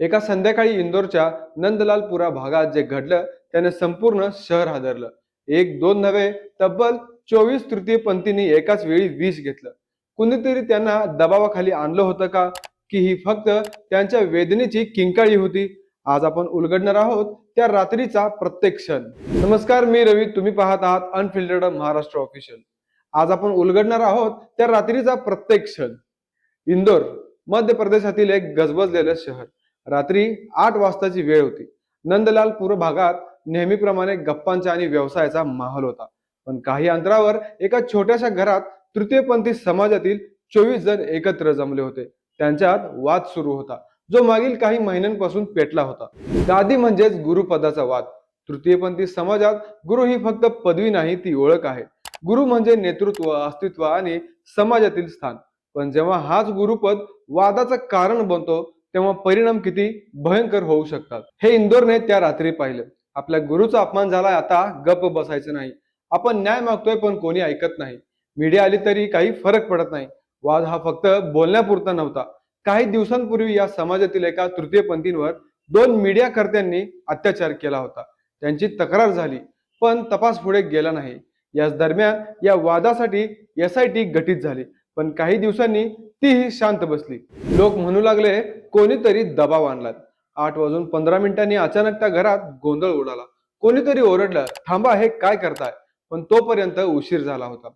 एका संध्याकाळी इंदोरच्या नंदलालपुरा भागात जे घडलं त्याने संपूर्ण शहर हादरलं. एक दोन नव्हे तब्बल चोवीस तृतीय पंथींनी एकाच वेळी विष घेतलं. कुणीतरी त्यांना दबावाखाली आणलं होतं का? की ही फक्त त्यांच्या वेदनेची किंकाळी होती? आज आपण उलगडणार आहोत त्या रात्रीचा प्रत्येक क्षण. नमस्कार मी रवी. तुम्ही पाहत आहात अनफिल्टर्ड महाराष्ट्र ऑफिशियल आज आपण उलगडणार आहोत त्या रात्रीचा प्रत्येक क्षण. इंदोर मध्य प्रदेशातील एक गजबजलेलं शहर. रात्री आठ वाजताची वेळ होती. नंदलाल नंदलालपूर भागात नेहमीप्रमाणे गप्पांचा आणि व्यवसायाचा माहोल होता. पण काही अंतरावर एका छोट्याशा घरात तृतीयपंथी समाजातील चोवीस जण एकत्र जमले होते. त्यांच्यात वाद सुरू होता जो मागील काही महिन्यांपासून पेटला होता. दादी म्हणजेच गुरुपदाचा वाद. तृतीयपंथी समाजात गुरु ही फक्त पदवी नाही ती ओळख आहे. गुरु म्हणजे नेतृत्व अस्तित्व आणि समाजातील स्थान. पण जेव्हा हाच गुरुपद वादाचं कारण बनतो तेव्हा परिणाम किती भयंकर होऊ शकतात. हे इंदोरने त्या रात्री पाहिलं. आपल्या गुरुचा अपमान झाला आता गप्प बसायचं नाही. आपण न्याय मागतोय पण कोणी ऐकत नाही. मीडिया आली तरी काही फरक पडत नाही. वाद हा फक्त बोलण्यापुरता नव्हता. काही दिवसांपूर्वी या समाजातील एका तृतीयपंथींवर दोन मीडियाकर्त्यांनी अत्याचार केला होता. त्यांची तक्रार झाली पण तपास पुढे गेला नाही. याच दरम्यान या वादासाठी एस आय टी गठीत झाली. पण काही दिवसांनी तीही शांत बसली. लोक म्हणू लागले कोणीतरी दबाव आणला आठ वाजून पंधरा मिनिटांनी अचानक त्या घरात गोंधळ उडाला. कोणीतरी ओरडलं थांबा हे काय करताय? पण तोपर्यंत उशीर झाला होता.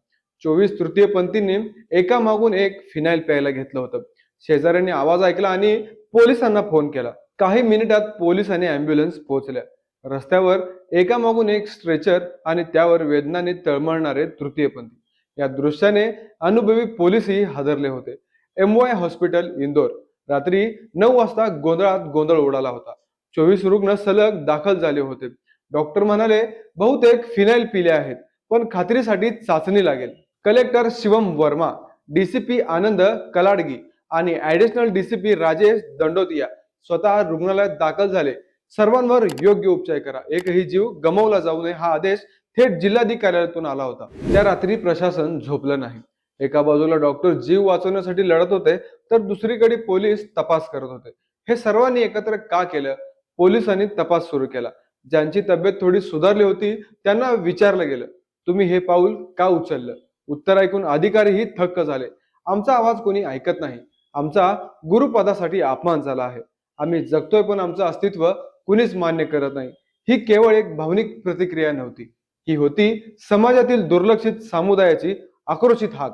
चोवीस तृतीयपंथींनी एका मागून एक फिनाईल प्यायला घेतलं होतं. शेजाऱ्यांनी आवाज ऐकला आणि पोलिसांना फोन केला. काही मिनिटात पोलीस आणि अँब्युलन्स पोहोचल्या. रस्त्यावर एका मागून एक स्ट्रेचर आणि त्यावर वेदनाने तळमळणारे तृतीयपंथी या दृश्याने अनुभवी पोलीसही हादरले होते. M Y hospital Indore. रात्री नऊ वाजता गोंधळात गोंधळ उडाला होता. चोवीस रुग्ण सलग दाखल झाले होते. डॉक्टर म्हणाले बहुतेक फिनाईल पिले आहेत पण खात्रीसाठी चाचणी लागेल. कलेक्टर शिवम वर्मा डीसीपी आनंद कलाडगी आणि ऍडिशनल डीसीपी राजेश दंडोतिया स्वतः रुग्णालयात दाखल झाले. सर्वांवर योग्य उपचार करा. एकही जीव गमावला जाऊ नये हा आदेश थेट जिल्हाधिकाऱ्यातून आला होता. त्या रात्री प्रशासन झोपलं नाही. एका बाजूला डॉक्टर जीव वाचवण्यासाठी लढत होते तर दुसरीकडे पोलीस तपास करत होते. हे सर्वांनी एकत्र का केलं? पोलिसांनी तपास सुरू केला. ज्यांची तब्येत थोडी सुधारली होती त्यांना विचारलं गेलं तुम्ही हे पाऊल का उचललं? उत्तर ऐकून अधिकारीही थक्क झाले. आमचा आवाज कोणी ऐकत नाही. आमचा गुरुपदासाठी अपमान झाला आहे. आम्ही जगतोय पण आमचं अस्तित्व कुणीच मान्य करत नाही. ही केवळ एक भावनिक प्रतिक्रिया नव्हती. ही होती समाजातील दुर्लक्षित समुदायाची आक्रोशित हाक.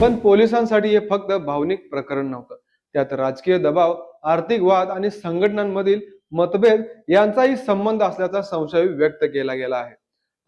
पण पोलिसांसाठी हे फक्त भावनिक प्रकरण नव्हतं. त्यात राजकीय दबाव आर्थिक वाद आणि संघटनांमधील मतभेद यांचाही संबंध असल्याचा संशय व्यक्त केला गेला आहे.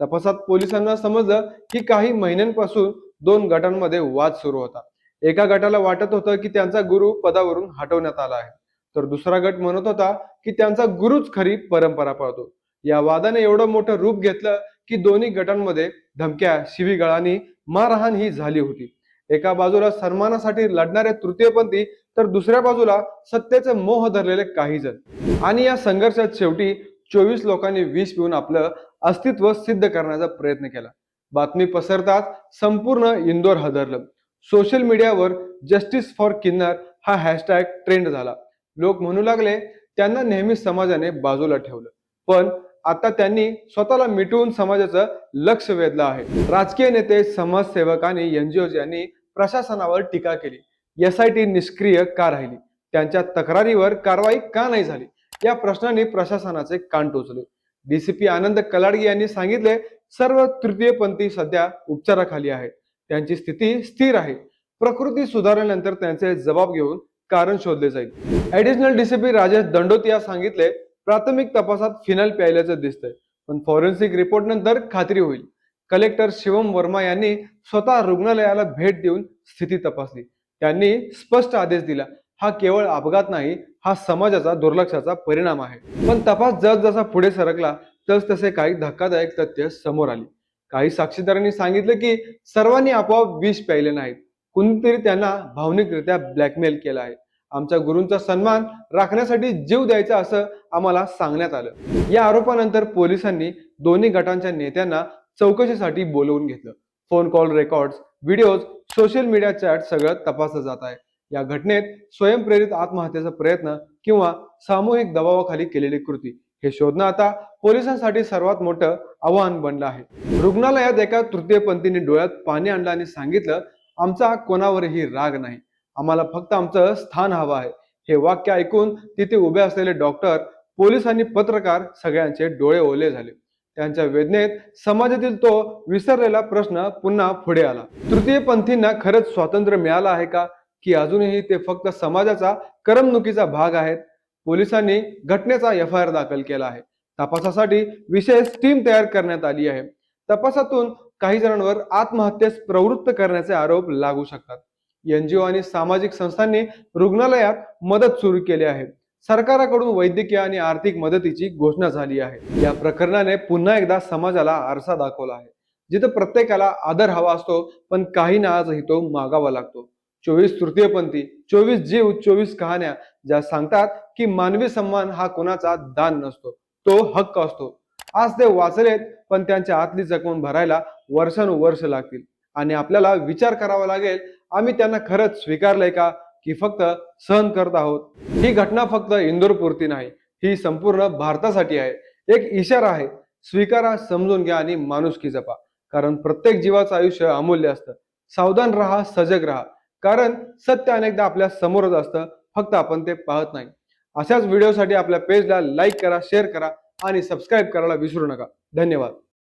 तपासात पोलिसांना समजलं की काही महिन्यांपासून दोन गटांमध्ये वाद सुरू होता. एका गटाला वाटत होतं की त्यांचा गुरु पदावरून हटवण्यात आला आहे. तर दुसरा गट म्हणत होता की त्यांचा गुरुच खरी परंपरा पाळतो. या वादाने एवढं मोठं रूप घेतलं की दोन्ही गटांमध्ये धमक्या शिवीगाळ आणि मारहाण ही झाली होती. एका बाजूला सन्मानासाठी लढणारे तृतीयपंथी तर दुसऱ्या बाजूला सत्तेचे मोह धरलेले काही जण. आणि या संघर्षात शेवटी चोवीस लोकांनी विष पिऊन आपलं अस्तित्व सिद्ध करण्याचा प्रयत्न केला. बातमी पसरताच संपूर्ण इंदोर हदरलं. सोशल मीडियावर जस्टिस फॉर किन्नर हा हॅशटॅग ट्रेंड झाला. लोक म्हणू लागले त्यांना नेहमी समाजाने बाजूला ठेवलं. पण आता त्यांनी स्वतःला मिटवून समाजाचं लक्ष वेधलं आहे. राजकीय नेते समाजसेवक आणि एनजीओ यांनी प्रशासनावर टीका केली. एस आय टी निष्क्रिय का राहिली? त्यांच्या तक्रारीवर कारवाई का नाही झाली? या प्रश्नाने प्रशासनाचे कान टोचले. डीसीपी आनंद कलाडगी यांनी सांगितले सर्व तृतीयपंथी सध्या उपचाराखाली आहेत. त्यांची स्थिती स्थिर आहे. प्रकृती सुधारल्यानंतर त्यांचे जबाब घेऊन कारण शोधले जाईल. ऍडिशनल डीसीपी राजेश दंडोतिया सांगितले प्राथमिक तपासात फिनाईल प्यायल्याचं दिसतंय. पण फॉरेन्सिक रिपोर्ट नंतर खात्री होईल. कलेक्टर शिवम वर्मा यांनी स्वतः रुग्णालयाला भेट देऊन स्थिती तपासली. त्यांनी स्पष्ट आदेश दिला. हा केवळ अपघात नाही हा समाजाचा दुर्लक्षाचा परिणाम आहे. पण तपास जसजसा पुढे सरकला तस तसे काही धक्कादायक तथ्य समोर आली. काही साक्षीदारांनी सांगितलं की सर्वांनी आपोआप विष प्यायले नाहीत. कुणीतरी त्यांना भावनिकरित्या ब्लॅकमेल केलं आहे. आमच्या गुरूंचा सन्मान राखण्यासाठी जीव द्यायचा असं आम्हाला सांगण्यात आलं. या आरोपानंतर पोलिसांनी दोन्ही गटांच्या नेत्यांना चौकशीसाठी बोलवून घेतलं. Phone call records videos social media chat सगळं तपासलं जात आहे. या घटनेत स्वयंप्रेरित आत्महत्येचा प्रयत्न किंवा सामूहिक दबावाखाली केलेली कृती हे शोधणं आता पोलिसांसाठी सर्वात मोठं आव्हान बनलं आहे. रुग्णालयात एका तृतीयपंथीने डोळ्यात पाणी आणलं आणि सांगितलं आमचा कोणावरही राग नाही. आम्हाला फक्त आमचं स्थान हवं आहे. हे वाक्य ऐकून तिथे उभे असलेले डॉक्टर पोलीस आणि पत्रकार सगळ्यांचे डोळे ओले झाले. त्यांच्या वेदनेत समाजातील तो विसरलेला प्रश्न पुन्हा पुढे आला. तृतीयपंथींना खरंच स्वातंत्र्य मिळालं आहे का? की अजूनही ते फक्त समाजाचा करमणुकीचा भाग आहेत? पोलिसांनी घटनेचा एफ आय आर दाखल केला आहे. तपासासाठी विशेष टीम तयार करण्यात आली आहे. तपासातून काही जणांवर आत्महत्येस प्रवृत्त करण्याचे आरोप लागू शकतात. एनजीओ आणि सामाजिक संस्थांनी रुग्णालयात मदत सुरू केली आहे. सरकाराकडून वैद्यकीय आणि आर्थिक मदतीची घोषणा झाली आहे. या प्रकरणाने पुन्हा एकदा समाजाला आरसा दाखवला आहे. जिथं प्रत्येकाला आदर हवा असतो पण काही आजही तो मागावा लागतो. चोवीस तृतीयपंथी चोवीस जीव चोवीस कहाण्या ज्या सांगतात की मानवी सन्मान हा कोणाचा दान नसतो तो हक्क असतो. आज ते वाचलेत पण त्यांच्या आतली जखम भरायला वर्षानुवर्ष लागतील. आणि आपल्याला विचार करावा लागेल आम्ही त्यांना खरंच स्वीकारलंय का? की फक्त सहन करत आहोत. ही घटना फक्त इंदोर पुरती नाही ही संपूर्ण भारतासाठी आहे. एक इशारा आहे स्वीकारा समजून घ्या आणि माणुसकी जपा. कारण प्रत्येक जीवाचं आयुष्य अमूल्य असतं. सावधान राहा सजग राहा. कारण सत्य अनेकदा आपल्या समोरच असतं फक्त आपण ते पाहत नाही. अशाच व्हिडिओसाठी आपल्या पेजला लाईक करा शेअर करा आणि सबस्क्राईब करायला विसरू नका. धन्यवाद.